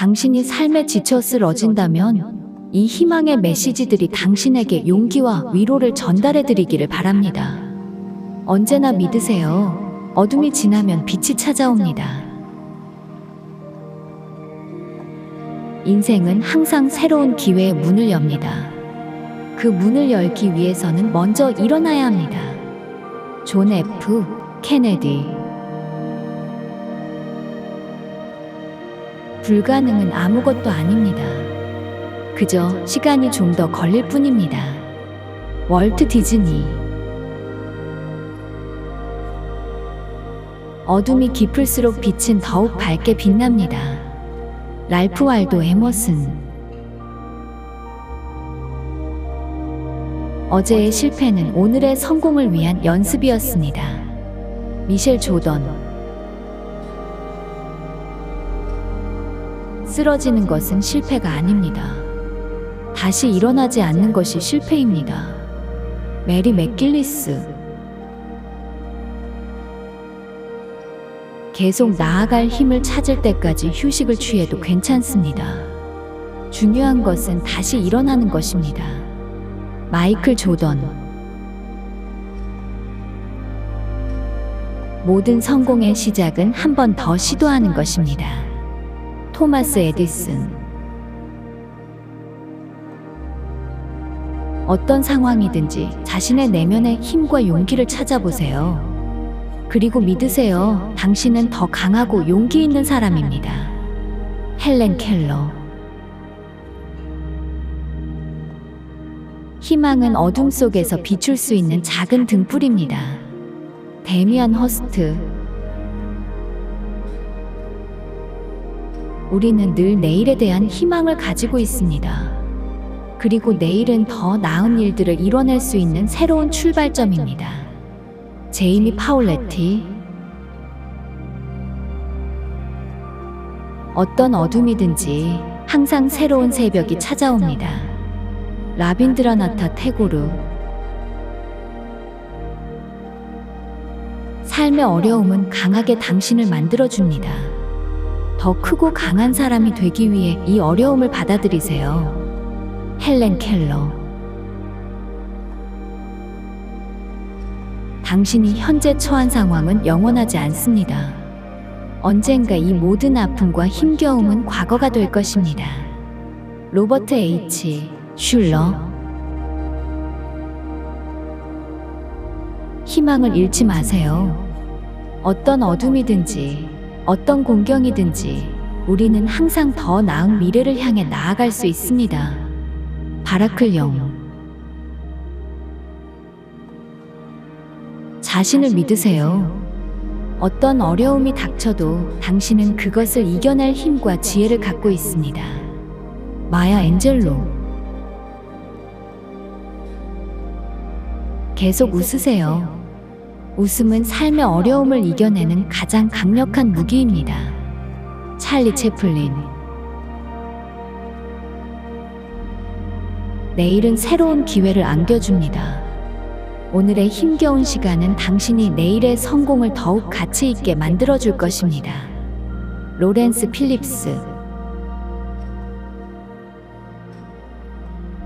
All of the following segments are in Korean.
당신이 삶에 지쳐 쓰러진다면 이 희망의 메시지들이 당신에게 용기와 위로를 전달해 드리기를 바랍니다. 언제나 믿으세요. 어둠이 지나면 빛이 찾아옵니다. 인생은 항상 새로운 기회의 문을 엽니다. 그 문을 열기 위해서는 먼저 일어나야 합니다. 존 F. 케네디 불가능은 아무것도 아닙니다. 그저 시간이 좀 더 걸릴 뿐입니다. 월트 디즈니 어둠이 깊을수록 빛은 더욱 밝게 빛납니다. 랄프 wal도 에머슨 어제의 실패는 오늘의 성공을 위한 연습이었습니다. 미셸 조던 쓰러지는 것은 실패가 아닙니다. 다시 일어나지 않는 것이 실패입니다. 메리 맥길리스 계속 나아갈 힘을 찾을 때까지 휴식을 취해도 괜찮습니다. 중요한 것은 다시 일어나는 것입니다. 마이클 조던 모든 성공의 시작은 한 번 더 시도하는 것입니다. 토마스 에디슨 어떤 상황이든지 자신의 내면의 힘과 용기를 찾아보세요. 그리고 믿으세요. 당신은 더 강하고 용기 있는 사람입니다. 헬렌 켈러 희망은 어둠 속에서 비출 수 있는 작은 등불입니다. 데미안 허스트 우리는 늘 내일에 대한 희망을 가지고 있습니다. 그리고 내일은 더 나은 일들을 이뤄낼 수 있는 새로운 출발점입니다. 제이미 파울레티 어떤 어둠이든지 항상 새로운 새벽이 찾아옵니다. 라빈드라나타 태고르 삶의 어려움은 강하게 당신을 만들어줍니다. 더 크고 강한 사람이 되기 위해 이 어려움을 받아들이세요. 헬렌 켈러 당신이 현재 처한 상황은 영원하지 않습니다. 언젠가 이 모든 아픔과 힘겨움은 과거가 될 것입니다. 로버트 H. 슐러 희망을 잃지 마세요. 어떤 어둠이든지 어떤 공경이든지 우리는 항상 더 나은 미래를 향해 나아갈 수 있습니다. 바라클 영 자신을 믿으세요. 어떤 어려움이 닥쳐도 당신은 그것을 이겨낼 힘과 지혜를 갖고 있습니다. 마야 엔젤로 계속 웃으세요. 웃음은 삶의 어려움을 이겨내는 가장 강력한 무기입니다. 찰리 채플린 내일은 새로운 기회를 안겨줍니다. 오늘의 힘겨운 시간은 당신이 내일의 성공을 더욱 가치 있게 만들어줄 것입니다. 로렌스 필립스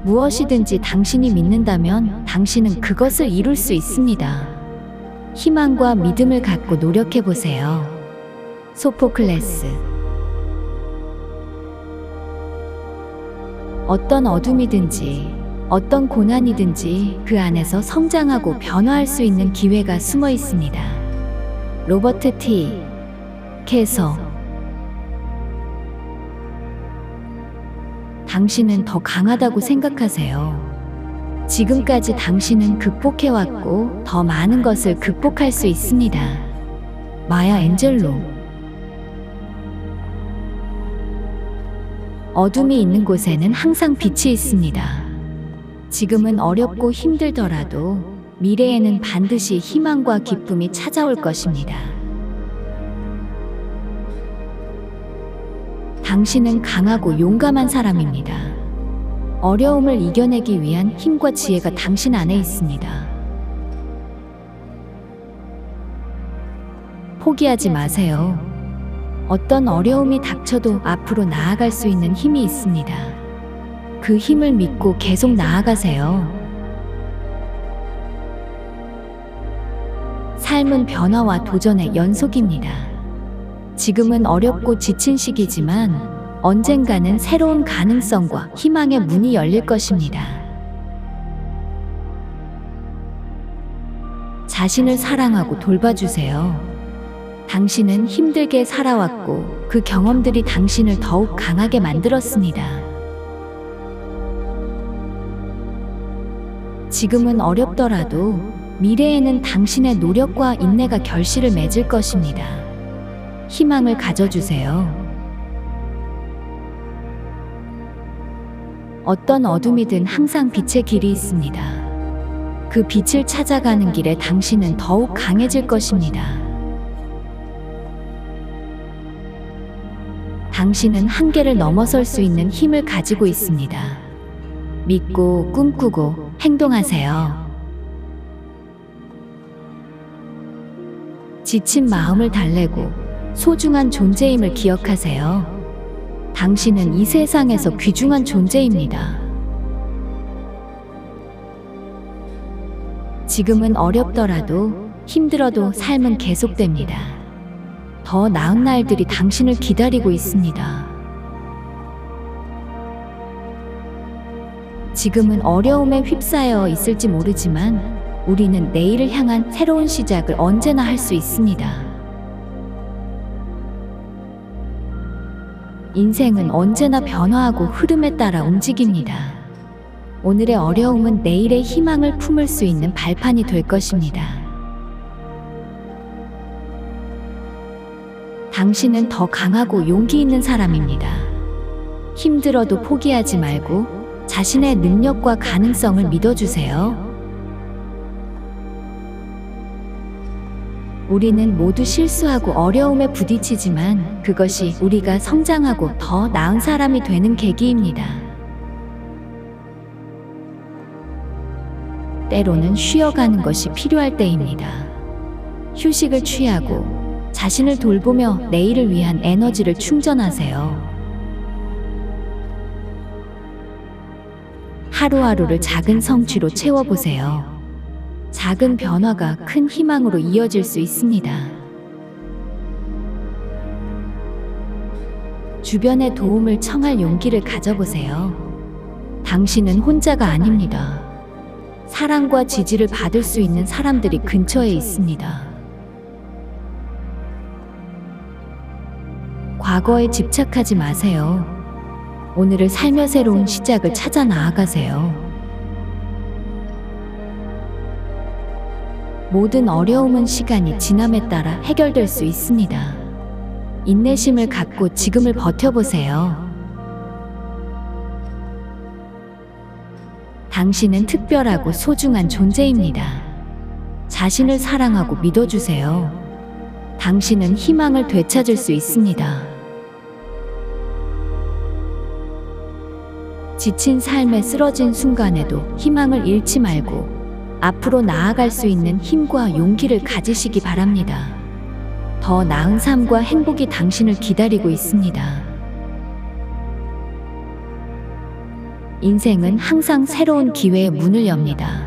무엇이든지 당신이 믿는다면 당신은 그것을 이룰 수 있습니다. 희망과 믿음을 갖고 노력해 보세요. 소포클레스 어떤 어둠이든지 어떤 고난이든지 그 안에서 성장하고 변화할 수 있는 기회가 숨어 있습니다. 로버트 T. 캐서 당신은 더 강하다고 생각하세요. 지금까지 당신은 극복해왔고 더 많은 것을 극복할 수 있습니다. 마야 엔젤로 어둠이 있는 곳에는 항상 빛이 있습니다. 지금은 어렵고 힘들더라도 미래에는 반드시 희망과 기쁨이 찾아올 것입니다. 당신은 강하고 용감한 사람입니다. 어려움을 이겨내기 위한 힘과 지혜가 당신 안에 있습니다. 포기하지 마세요. 어떤 어려움이 닥쳐도 앞으로 나아갈 수 있는 힘이 있습니다. 그 힘을 믿고 계속 나아가세요. 삶은 변화와 도전의 연속입니다. 지금은 어렵고 지친 시기지만 언젠가는 새로운 가능성과 희망의 문이 열릴 것입니다. 자신을 사랑하고 돌봐주세요. 당신은 힘들게 살아왔고 그 경험들이 당신을 더욱 강하게 만들었습니다. 지금은 어렵더라도 미래에는 당신의 노력과 인내가 결실을 맺을 것입니다. 희망을 가져주세요. 어떤 어둠이든 항상 빛의 길이 있습니다. 그 빛을 찾아가는 길에 당신은 더욱 강해질 것입니다. 당신은 한계를 넘어설 수 있는 힘을 가지고 있습니다. 믿고 꿈꾸고 행동하세요. 지친 마음을 달래고 소중한 존재임을 기억하세요. 당신은 이 세상에서 귀중한 존재입니다. 지금은 어렵더라도 힘들어도 삶은 계속됩니다. 더 나은 날들이 당신을 기다리고 있습니다. 지금은 어려움에 휩싸여 있을지 모르지만 우리는 내일을 향한 새로운 시작을 언제나 할 수 있습니다. 인생은 언제나 변화하고 흐름에 따라 움직입니다. 오늘의 어려움은 내일의 희망을 품을 수 있는 발판이 될 것입니다. 당신은 더 강하고 용기 있는 사람입니다. 힘들어도 포기하지 말고 자신의 능력과 가능성을 믿어주세요. 우리는 모두 실수하고 어려움에 부딪히지만 그것이 우리가 성장하고 더 나은 사람이 되는 계기입니다. 때로는 쉬어가는 것이 필요할 때입니다. 휴식을 취하고 자신을 돌보며 내일을 위한 에너지를 충전하세요. 하루하루를 작은 성취로 채워보세요. 작은 변화가 큰 희망으로 이어질 수 있습니다. 주변의 도움을 청할 용기를 가져보세요. 당신은 혼자가 아닙니다. 사랑과 지지를 받을 수 있는 사람들이 근처에 있습니다. 과거에 집착하지 마세요. 오늘을 살며 새로운 시작을 찾아 나아가세요. 모든 어려움은 시간이 지남에 따라 해결될 수 있습니다. 인내심을 갖고 지금을 버텨보세요. 당신은 특별하고 소중한 존재입니다. 자신을 사랑하고 믿어주세요. 당신은 희망을 되찾을 수 있습니다. 지친 삶에 쓰러진 순간에도 희망을 잃지 말고 앞으로 나아갈 수 있는 힘과 용기를 가지시기 바랍니다. 더 나은 삶과 행복이 당신을 기다리고 있습니다. 인생은 항상 새로운 기회의 문을 엽니다.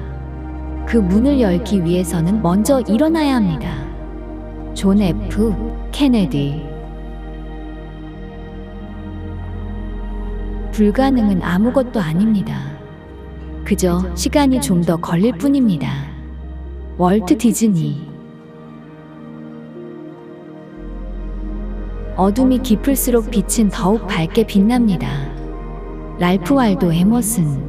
그 문을 열기 위해서는 먼저 일어나야 합니다. 존 F. 케네디 불가능은 아무것도 아닙니다. 그저 시간이 좀 더 걸릴 뿐입니다. 월트 디즈니 어둠이 깊을수록 빛은 더욱 밝게 빛납니다. 랄프 wal도 에머슨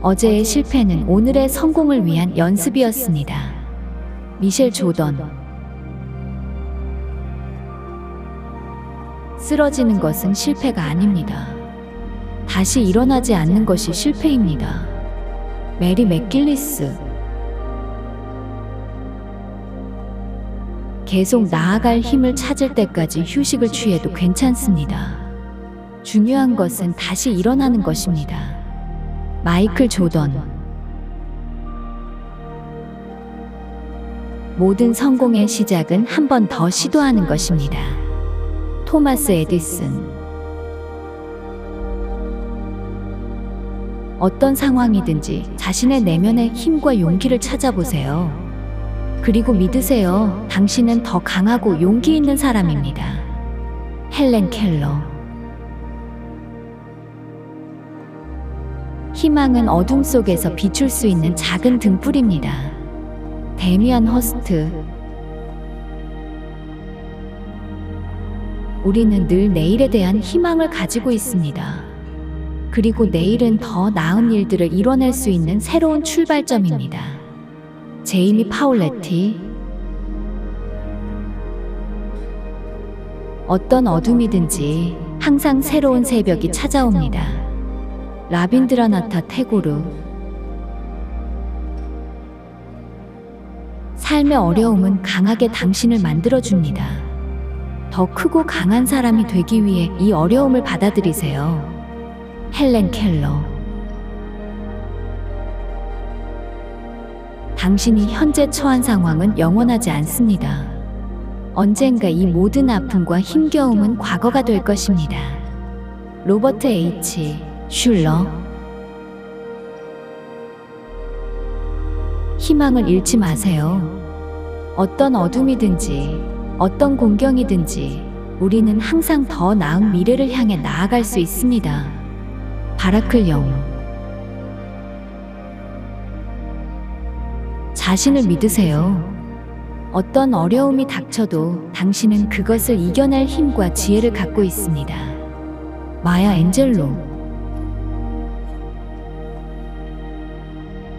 어제의 실패는 오늘의 성공을 위한 연습이었습니다. 미셸 조던 쓰러지는 것은 실패가 아닙니다. 다시 일어나지 않는 것이 실패입니다. 메리 맥길리스 계속 나아갈 힘을 찾을 때까지 휴식을 취해도 괜찮습니다. 중요한 것은 다시 일어나는 것입니다. 마이클 조던 모든 성공의 시작은 한 번 더 시도하는 것입니다. 토마스 에디슨 어떤 상황이든지 자신의 내면의 힘과 용기를 찾아보세요. 그리고 믿으세요. 당신은 더 강하고 용기 있는 사람입니다. 헬렌 켈러 희망은 어둠 속에서 비출 수 있는 작은 등불입니다. 데미안 허스트 우리는 늘 내일에 대한 희망을 가지고 있습니다. 그리고 내일은 더 나은 일들을 이뤄낼 수 있는 새로운 출발점입니다. 제이미 파울레티 어떤 어둠이든지 항상 새로운 새벽이 찾아옵니다. 라빈드라나타 태고르 삶의 어려움은 강하게 당신을 만들어줍니다. 더 크고 강한 사람이 되기 위해 이 어려움을 받아들이세요. 헬렌 켈러 당신이 현재 처한 상황은 영원하지 않습니다. 언젠가 이 모든 아픔과 힘겨움은 과거가 될 것입니다. 로버트 H. 슐러 희망을 잃지 마세요. 어떤 어둠이든지, 어떤 공경이든지, 우리는 항상 더 나은 미래를 향해 나아갈 수 있습니다. 바라클 영웅. 자신을 믿으세요. 어떤 어려움이 닥쳐도 당신은 그것을 이겨낼 힘과 지혜를 갖고 있습니다. 마야 엔젤로.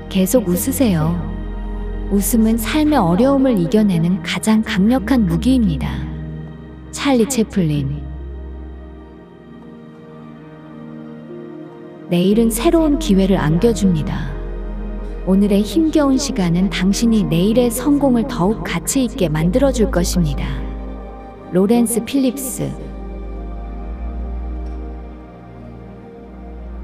계속 웃으세요. 웃음은 삶의 어려움을 이겨내는 가장 강력한 무기입니다. 찰리 채플린. 내일은 새로운 기회를 안겨줍니다. 오늘의 힘겨운 시간은 당신이 내일의 성공을 더욱 가치 있게 만들어줄 것입니다. 로렌스 필립스.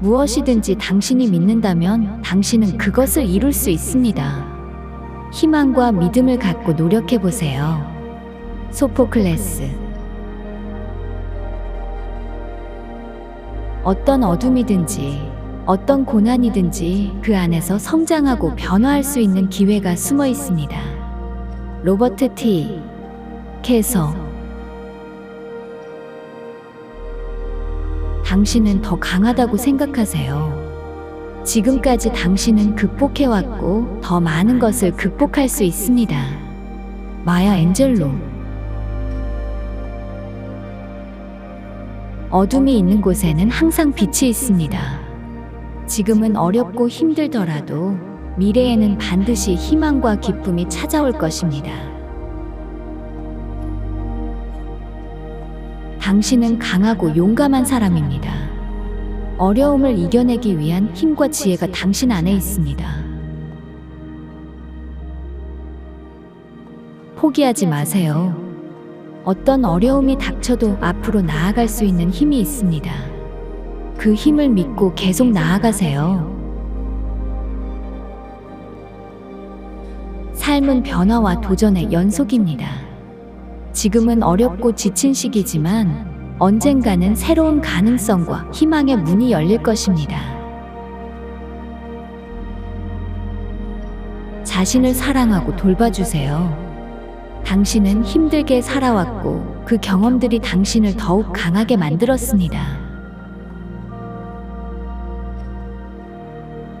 무엇이든지 당신이 믿는다면 당신은 그것을 이룰 수 있습니다. 희망과 믿음을 갖고 노력해 보세요. 소포클레스. 어떤 어둠이든지, 어떤 고난이든지 그 안에서 성장하고 변화할 수 있는 기회가 숨어 있습니다. 로버트 T. 캐서. 당신은 더 강하다고 생각하세요. 지금까지 당신은 극복해왔고 더 많은 것을 극복할 수 있습니다. 마야 엔젤로. 어둠이 있는 곳에는 항상 빛이 있습니다. 지금은 어렵고 힘들더라도 미래에는 반드시 희망과 기쁨이 찾아올 것입니다. 당신은 강하고 용감한 사람입니다. 어려움을 이겨내기 위한 힘과 지혜가 당신 안에 있습니다. 포기하지 마세요. 어떤 어려움이 닥쳐도 앞으로 나아갈 수 있는 힘이 있습니다. 그 힘을 믿고 계속 나아가세요. 삶은 변화와 도전의 연속입니다. 지금은 어렵고 지친 시기지만 언젠가는 새로운 가능성과 희망의 문이 열릴 것입니다. 자신을 사랑하고 돌봐주세요. 당신은 힘들게 살아왔고 그 경험들이 당신을 더욱 강하게 만들었습니다.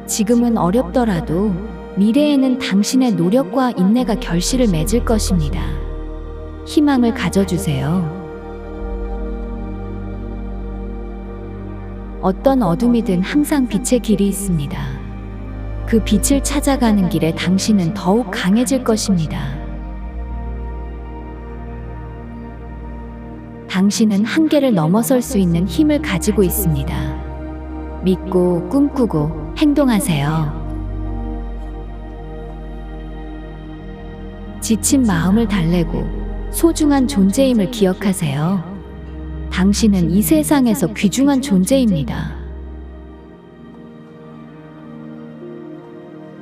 지금은 어렵더라도 미래에는 당신의 노력과 인내가 결실을 맺을 것입니다. 희망을 가져주세요. 어떤 어둠이든 항상 빛의 길이 있습니다. 그 빛을 찾아가는 길에 당신은 더욱 강해질 것입니다. 당신은 한계를 넘어설 수 있는 힘을 가지고 있습니다. 믿고 꿈꾸고 행동하세요. 지친 마음을 달래고 소중한 존재임을 기억하세요. 당신은 이 세상에서 귀중한 존재입니다.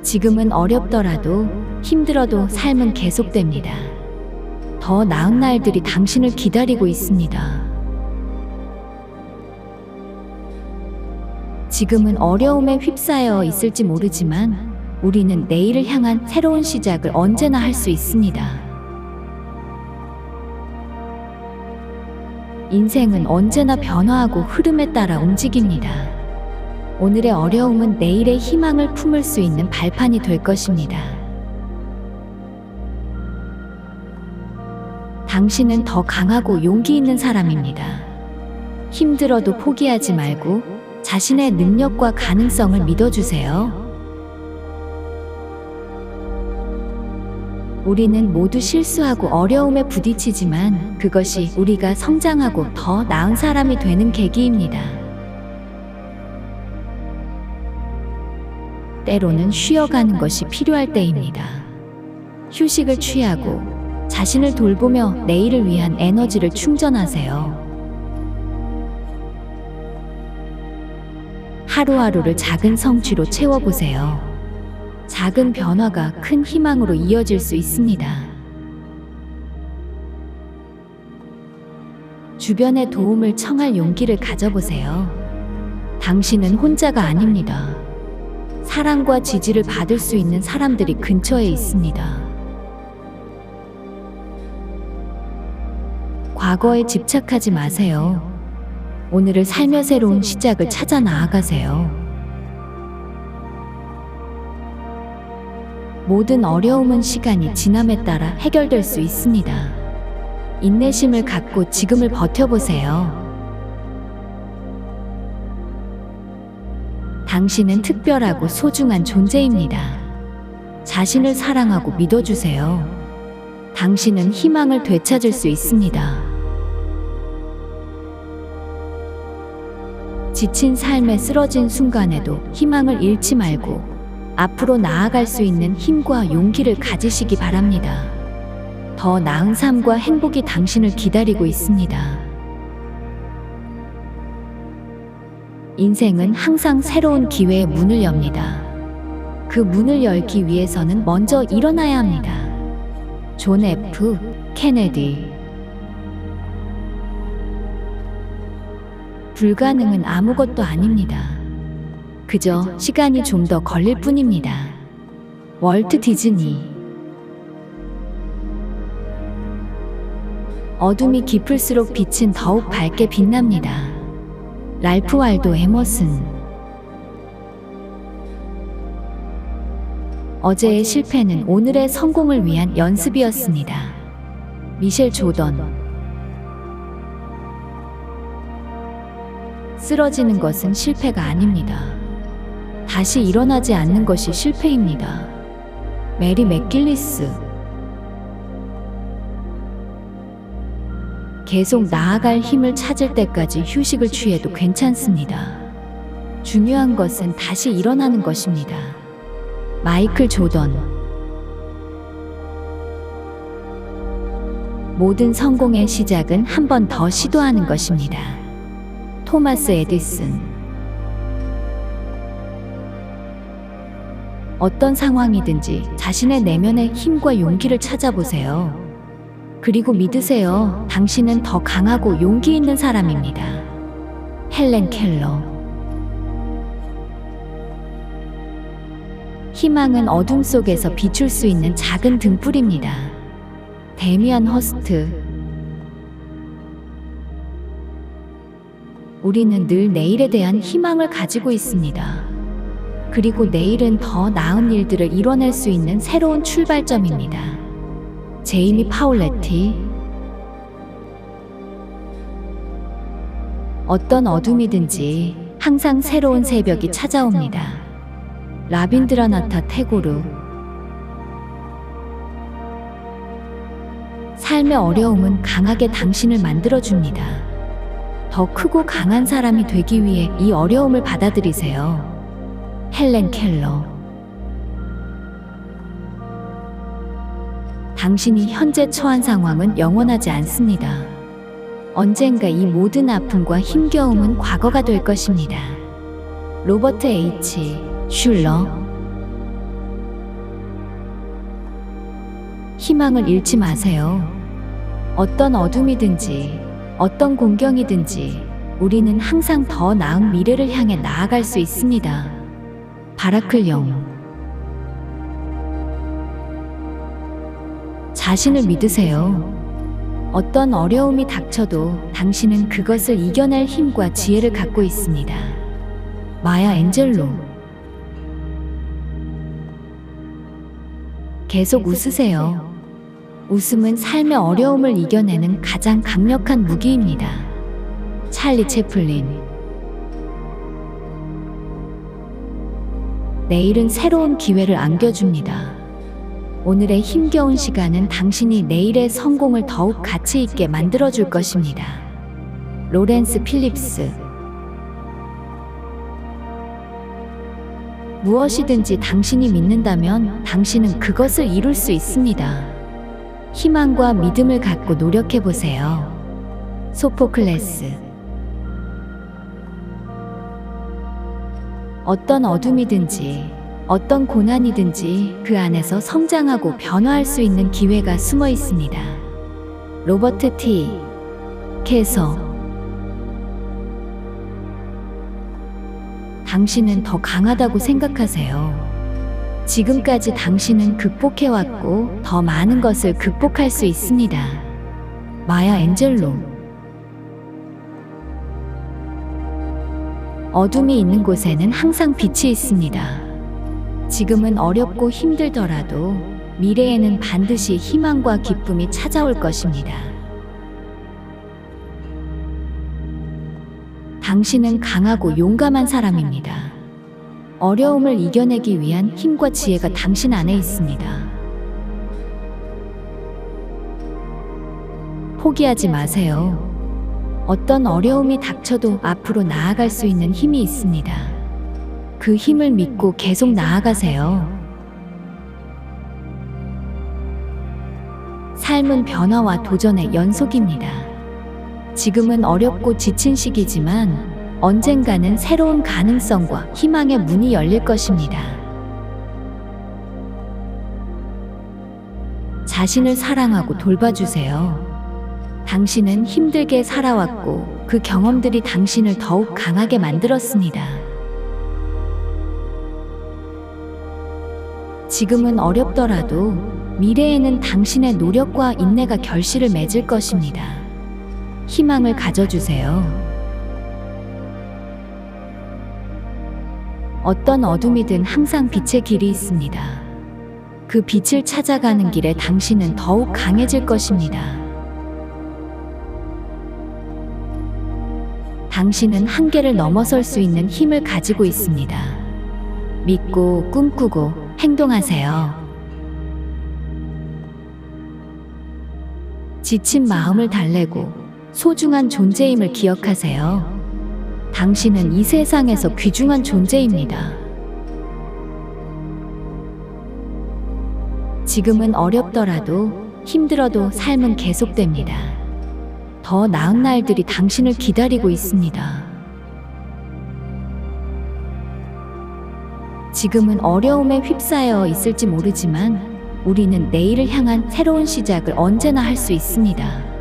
지금은 어렵더라도 힘들어도 삶은 계속됩니다. 더 나은 날들이 당신을 기다리고 있습니다. 지금은 어려움에 휩싸여 있을지 모르지만 우리는 내일을 향한 새로운 시작을 언제나 할 수 있습니다. 인생은 언제나 변화하고 흐름에 따라 움직입니다. 오늘의 어려움은 내일의 희망을 품을 수 있는 발판이 될 것입니다. 당신은 더 강하고 용기 있는 사람입니다. 힘들어도 포기하지 말고 자신의 능력과 가능성을 믿어주세요. 우리는 모두 실수하고 어려움에 부딪히지만 그것이 우리가 성장하고 더 나은 사람이 되는 계기입니다. 때로는 쉬어가는 것이 필요할 때입니다. 휴식을 취하고 자신을 돌보며 내일을 위한 에너지를 충전하세요. 하루하루를 작은 성취로 채워보세요. 작은 변화가 큰 희망으로 이어질 수 있습니다. 주변의 도움을 청할 용기를 가져보세요. 당신은 혼자가 아닙니다. 사랑과 지지를 받을 수 있는 사람들이 근처에 있습니다. 과거에 집착하지 마세요. 오늘을 살며 새로운 시작을 찾아 나아가세요. 모든 어려움은 시간이 지남에 따라 해결될 수 있습니다. 인내심을 갖고 지금을 버텨보세요. 당신은 특별하고 소중한 존재입니다. 자신을 사랑하고 믿어주세요. 당신은 희망을 되찾을 수 있습니다. 지친 삶에 쓰러진 순간에도 희망을 잃지 말고 앞으로 나아갈 수 있는 힘과 용기를 가지시기 바랍니다. 더 나은 삶과 행복이 당신을 기다리고 있습니다. 인생은 항상 새로운 기회의 문을 엽니다. 그 문을 열기 위해서는 먼저 일어나야 합니다. 존 F. 케네디 불가능은 아무것도 아닙니다. 그저 시간이 좀 더 걸릴 뿐입니다. 월트 디즈니 어둠이 깊을수록 빛은 더욱 밝게 빛납니다. 랄프 waldo 에머슨 어제의 실패는 오늘의 성공을 위한 연습이었습니다. 미셸 조던 쓰러지는 것은 실패가 아닙니다. 다시 일어나지 않는 것이 실패입니다. 메리 맥길리스 계속 나아갈 힘을 찾을 때까지 휴식을 취해도 괜찮습니다. 중요한 것은 다시 일어나는 것입니다. 마이클 조던 모든 성공의 시작은 한 번 더 시도하는 것입니다. 토마스 에디슨 어떤 상황이든지 자신의 내면의 힘과 용기를 찾아보세요. 그리고 믿으세요. 당신은 더 강하고 용기 있는 사람입니다. 헬렌 켈러 희망은 어둠 속에서 비출 수 있는 작은 등불입니다. 데미안 허스트 우리는 늘 내일에 대한 희망을 가지고 있습니다. 그리고 내일은 더 나은 일들을 이뤄낼 수 있는 새로운 출발점입니다. 제이미 파울레티 어떤 어둠이든지 항상 새로운 새벽이 찾아옵니다. 라빈드라나타 태고르 삶의 어려움은 강하게 당신을 만들어줍니다. 더 크고 강한 사람이 되기 위해 이 어려움을 받아들이세요. 헬렌 켈러 당신이 현재 처한 상황은 영원하지 않습니다. 언젠가 이 모든 아픔과 힘겨움은 과거가 될 것입니다. 로버트 H. 슐러 희망을 잃지 마세요. 어떤 어둠이든지, 어떤 공경이든지, 우리는 항상 더 나은 미래를 향해 나아갈 수 있습니다. 바라클 영. 자신을 믿으세요. 어떤 어려움이 닥쳐도 당신은 그것을 이겨낼 힘과 지혜를 갖고 있습니다. 마야 엔젤로. 계속 웃으세요. 웃음은 삶의 어려움을 이겨내는 가장 강력한 무기입니다. 찰리 채플린. 내일은 새로운 기회를 안겨줍니다. 오늘의 힘겨운 시간은 당신이 내일의 성공을 더욱 가치 있게 만들어줄 것입니다. 로렌스 필립스. 무엇이든지 당신이 믿는다면 당신은 그것을 이룰 수 있습니다. 희망과 믿음을 갖고 노력해 보세요. 소포클레스. 어떤 어둠이든지 어떤 고난이든지 그 안에서 성장하고 변화할 수 있는 기회가 숨어 있습니다. 로버트 T. 캐서 당신은 더 강하다고 생각하세요. 지금까지 당신은 극복해왔고 더 많은 것을 극복할 수 있습니다. 마야 엔젤로 어둠이 있는 곳에는 항상 빛이 있습니다. 지금은 어렵고 힘들더라도 미래에는 반드시 희망과 기쁨이 찾아올 것입니다. 당신은 강하고 용감한 사람입니다. 어려움을 이겨내기 위한 힘과 지혜가 당신 안에 있습니다. 포기하지 마세요. 어떤 어려움이 닥쳐도 앞으로 나아갈 수 있는 힘이 있습니다. 그 힘을 믿고 계속 나아가세요. 삶은 변화와 도전의 연속입니다. 지금은 어렵고 지친 시기지만 언젠가는 새로운 가능성과 희망의 문이 열릴 것입니다. 자신을 사랑하고 돌봐주세요. 당신은 힘들게 살아왔고 그 경험들이 당신을 더욱 강하게 만들었습니다. 지금은 어렵더라도 미래에는 당신의 노력과 인내가 결실을 맺을 것입니다. 희망을 가져주세요. 어떤 어둠이든 항상 빛의 길이 있습니다. 그 빛을 찾아가는 길에 당신은 더욱 강해질 것입니다. 당신은 한계를 넘어설 수 있는 힘을 가지고 있습니다. 믿고 꿈꾸고 행동하세요. 지친 마음을 달래고 소중한 존재임을 기억하세요. 당신은 이 세상에서 귀중한 존재입니다. 지금은 어렵더라도 힘들어도 삶은 계속됩니다. 더 나은 날들이 당신을 기다리고 있습니다. 지금은 어려움에 휩싸여 있을지 모르지만 우리는 내일을 향한 새로운 시작을 언제나 할 수 있습니다.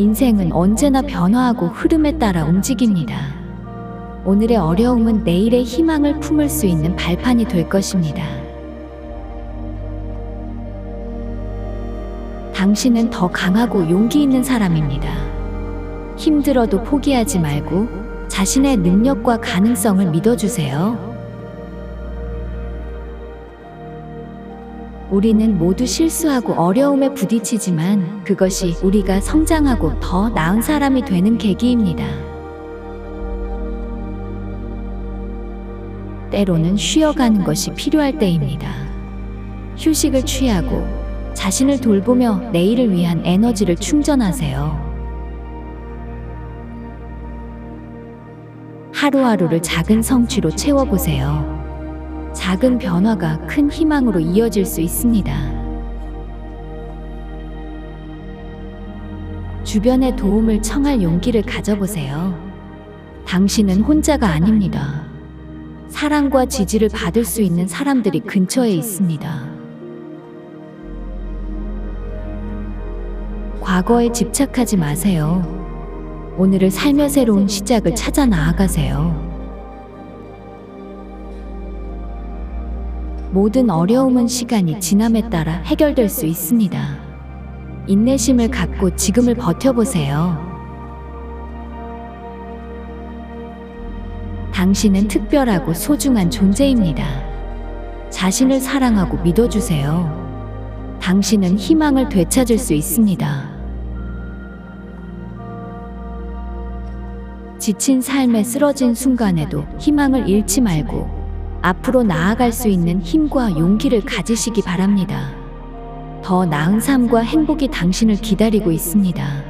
인생은 언제나 변화하고 흐름에 따라 움직입니다. 오늘의 어려움은 내일의 희망을 품을 수 있는 발판이 될 것입니다. 당신은 더 강하고 용기 있는 사람입니다. 힘들어도 포기하지 말고 자신의 능력과 가능성을 믿어주세요. 우리는 모두 실수하고 어려움에 부딪히지만 그것이 우리가 성장하고 더 나은 사람이 되는 계기입니다. 때로는 쉬어가는 것이 필요할 때입니다. 휴식을 취하고 자신을 돌보며 내일을 위한 에너지를 충전하세요. 하루하루를 작은 성취로 채워보세요. 작은 변화가 큰 희망으로 이어질 수 있습니다. 주변의 도움을 청할 용기를 가져보세요. 당신은 혼자가 아닙니다. 사랑과 지지를 받을 수 있는 사람들이 근처에 있습니다. 과거에 집착하지 마세요. 오늘을 살며 새로운 시작을 찾아 나아가세요. 모든 어려움은 시간이 지남에 따라 해결될 수 있습니다. 인내심을 갖고 지금을 버텨보세요. 당신은 특별하고 소중한 존재입니다. 자신을 사랑하고 믿어주세요. 당신은 희망을 되찾을 수 있습니다. 지친 삶에 쓰러진 순간에도 희망을 잃지 말고 앞으로 나아갈 수 있는 힘과 용기를 가지시기 바랍니다. 더 나은 삶과 행복이 당신을 기다리고 있습니다.